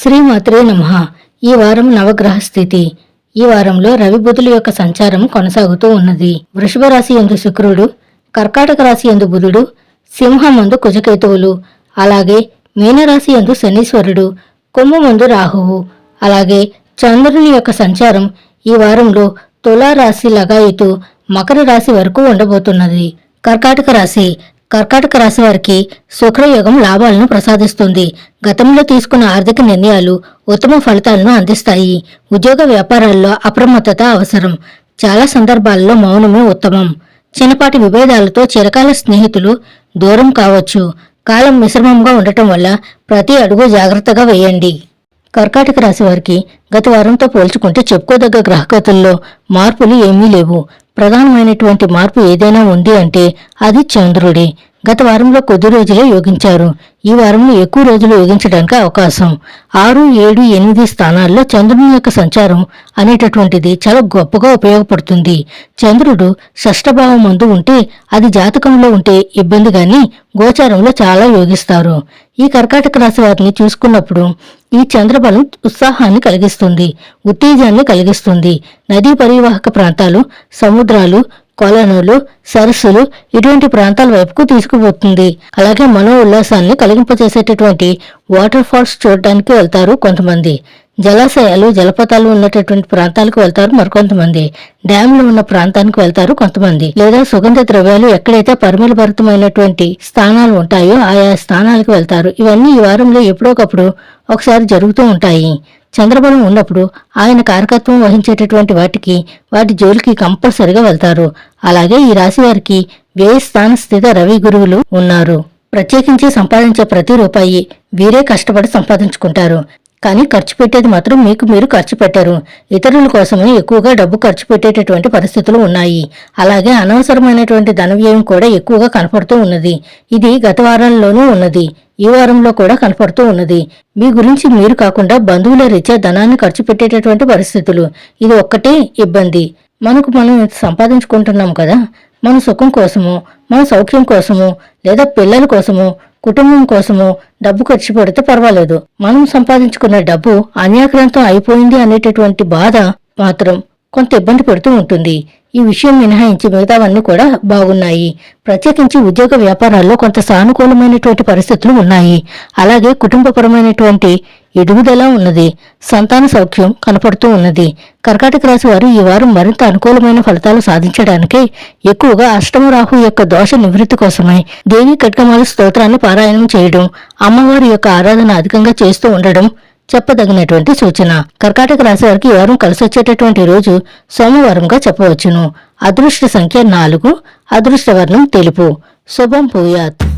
శ్రీమాత్రే నమ. ఈ వారం నవగ్రహ స్థితి ఈ వారంలో రవి బుధుల యొక్క సంచారం కొనసాగుతూ ఉన్నది. వృషభ రాశి ఎందు శుక్రుడు కర్కాటక రాశి ఎందు బుధుడు సింహమందు కుజకేతువులు అలాగే మీనరాశి ఎందు శనీశ్వరుడు కుంభమందు రాహువు అలాగే చంద్రుని యొక్క సంచారం ఈ వారంలో తులారాశి లగాయితూ మకర రాశి వరకు ఉండబోతున్నది. కర్కాటక రాశి కర్కాటక రాశి వారికి శుక్రయోగం లాభాలను ప్రసాదిస్తుంది. గతంలో తీసుకున్న ఆర్థిక నిర్ణయాలు ఉత్తమ ఫలితాలను అందిస్తాయి. ఉద్యోగ వ్యాపారాల్లో అప్రమత్తత అవసరం. చాలా సందర్భాల్లో మౌనమే ఉత్తమం. చిన్నపాటి విభేదాలతో చిరకాల స్నేహితులు దూరం కావచ్చు. కాలం మిశ్రమంగా ఉండటం వల్ల ప్రతి అడుగు జాగ్రత్తగా వేయండి. కర్కాటక రాశి వారికి గత వారంతో పోల్చుకుంటే చెప్పుకోదగ్గ గ్రహగతుల్లో మార్పులు ఏమీ లేవు. ప్రధానమైనటువంటి మార్పు ఏదైనా ఉంది అంటే అది చంద్రుడే. గత వారంలో కొద్ది రోజులే యోగించారు. ఈ వారంలో ఎక్కువ రోజులు యోగించడానికి అవకాశం. ఆరు ఏడు ఎనిమిది స్థానాల్లో చంద్రుని యొక్క సంచారం అనేటటువంటిది చాలా గొప్పగా ఉపయోగపడుతుంది. చంద్రుడు షష్టభావం ముందు ఉంటే అది జాతకంలో ఉంటే ఇబ్బంది గాని గోచారంలో చాలా యోగిస్తారు. ఈ కర్కాటక రాశి వారిని చూసుకున్నప్పుడు ఈ చంద్రబలం ఉత్సాహాన్ని కలిగిస్తుంది ఉత్తేజాన్ని కలిగిస్తుంది. నదీ పరివాహక ప్రాంతాలు సముద్రాలు కొలనులు సరస్సులు ఇటువంటి ప్రాంతాల వైపుకు తీసుకుపోతుంది. అలాగే మనో ఉల్లాసాన్ని కలిగింపజేసేటటువంటి వాటర్ ఫాల్స్ చూడడానికి వెళ్తారు కొంతమంది. జలాశయాలు జలపాతాలు ఉన్నటువంటి ప్రాంతాలకు వెళ్తారు మరికొంతమంది. డ్యాంలు ఉన్న ప్రాంతానికి వెళ్తారు కొంతమంది. లేదా సుగంధ ద్రవ్యాలు ఎక్కడైతే పరిమళభరితమైనటువంటి స్థానాలు ఉంటాయో ఆయా స్థానాలకు వెళ్తారు. ఇవన్నీ ఈ వారంలో ఎప్పుడోకప్పుడు ఒకసారి జరుగుతూ ఉంటాయి. చంద్రబలం ఉన్నప్పుడు ఆయన కారకత్వం వహించేటటువంటి వాటికి వాటి జోలికి కంపల్సరిగా వెళ్తారు. అలాగే ఈ రాశి వారికి వ్యయ స్థిత రవి గురువులు ఉన్నారు. ప్రత్యేకించి సంపాదించే ప్రతి రూపాయి వీరే కష్టపడి సంపాదించుకుంటారు. కానీ ఖర్చు పెట్టేది మాత్రం మీకు మీరు ఖర్చు పెట్టరు. ఇతరుల కోసమే ఎక్కువగా డబ్బు ఖర్చు పెట్టేటటువంటి పరిస్థితులు ఉన్నాయి. అలాగే అనవసరమైనటువంటి ధన వ్యయం కూడా ఎక్కువగా కనపడుతూ ఉన్నది. ఇది గత వారంలోనూ ఉన్నది. ఈ వారంలో కూడా కనపడుతూ ఉన్నది. మీ గురించి మీరు కాకుండా బంధువుల రీత్యా ధనాన్ని ఖర్చు పెట్టేటటువంటి పరిస్థితులు. ఇది ఒక్కటే ఇబ్బంది. మనకు మనం ఇంత సంపాదించుకుంటున్నాం కదా. మన సుఖం కోసము మన సౌఖ్యం కోసము లేదా పిల్లల కోసము కుటుంబం కోసము డబ్బు ఖర్చు పెడితే పర్వాలేదు. మనం సంపాదించుకున్న డబ్బు అన్యాక్రాంతం అయిపోయింది అనేటటువంటి బాధ మాత్రం కొంత ఇబ్బంది పెడుతూ ఉంటుంది. ఈ విషయం మినహాయించి మిగతావన్నీ కూడా బాగున్నాయి. ప్రత్యేకించి ఉద్యోగ వ్యాపారాల్లో కొంత సానుకూలమైనటువంటి పరిస్థితులు ఉన్నాయి. అలాగే కుటుంబపరమైనటువంటి ఎదుగుదల ఉన్నది. సంతాన సౌఖ్యం కనపడుతూ ఉన్నది. కర్కాటక రాశి వారు ఈ వారం మరింత అనుకూలమైన ఫలితాలు సాధించడానికి ఎక్కువగా అష్టమ రాహు యొక్క దోష నివృత్తి కోసమై దేవి కట్కమాల స్తోత్రాన్ని పారాయణం చేయడం అమ్మవారి యొక్క ఆరాధన అధికంగా చేస్తూ ఉండడం చెప్పదగినటువంటి సూచన. కర్కాటక రాశి వారికి వారం కలిసి వచ్చేటటువంటి రోజు సోమవారంగా చెప్పవచ్చును. అదృష్ట సంఖ్య నాలుగు అదృష్టవర్ణం తెలుపు. శుభం భూయాత్.